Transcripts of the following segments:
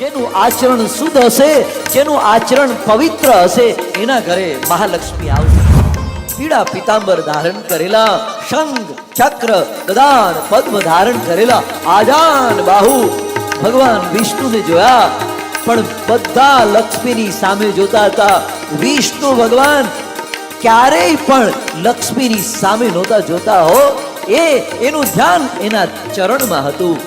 જેનું આચરણ શુદ્ધ હશે, જેનું આચરણ પવિત્ર હશે, એના ઘરે મહાલક્ષ્મી આવશે. પીળા પિતાંબર ધારણ કરેલા, શંખ, ચક્ર ગદાન પદ્મ ધારણ કરેલા, આજાન બાહુ, ભગવાન વિષ્ણુને જોયા. પણ બધા લક્ષ્મીની સામે જોતા હતા, વિષ્ણુ ભગવાન, ક્યારેય પણ લક્ષ્મીની સામે નહોતા જોતા હો. એ, એનું ધ્યાન એના ચરણમાં હતું.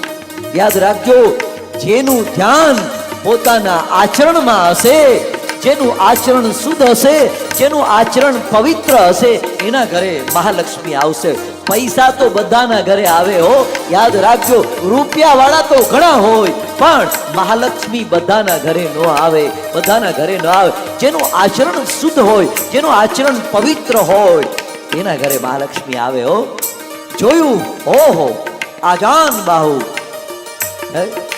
યાદ રાખજો જેનું ધ્યાન પોતાના આચરણમાં હશે, જેનું આચરણ શુદ્ધ હશે, જેનું આચરણ પવિત્ર હશે, એના ઘરે મહાલક્ષ્મી આવશે. પૈસા તો બધાના ઘરે આવે હો. યાદ રાખજો રૂપિયા વાળા તો ઘણા હોય, પણ મહાલક્ષ્મી બધાના ઘરે ન આવે, બધાના ઘરે ન આવે. જેનું આચરણ શુદ્ધ હોય, જેનું આચરણ પવિત્ર હોય, એના ઘરે મહાલક્ષ્મી આવે હો. જોયું? ઓહો! આજાન બાહુ. હે?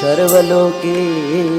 સર્વલોકેકનાથ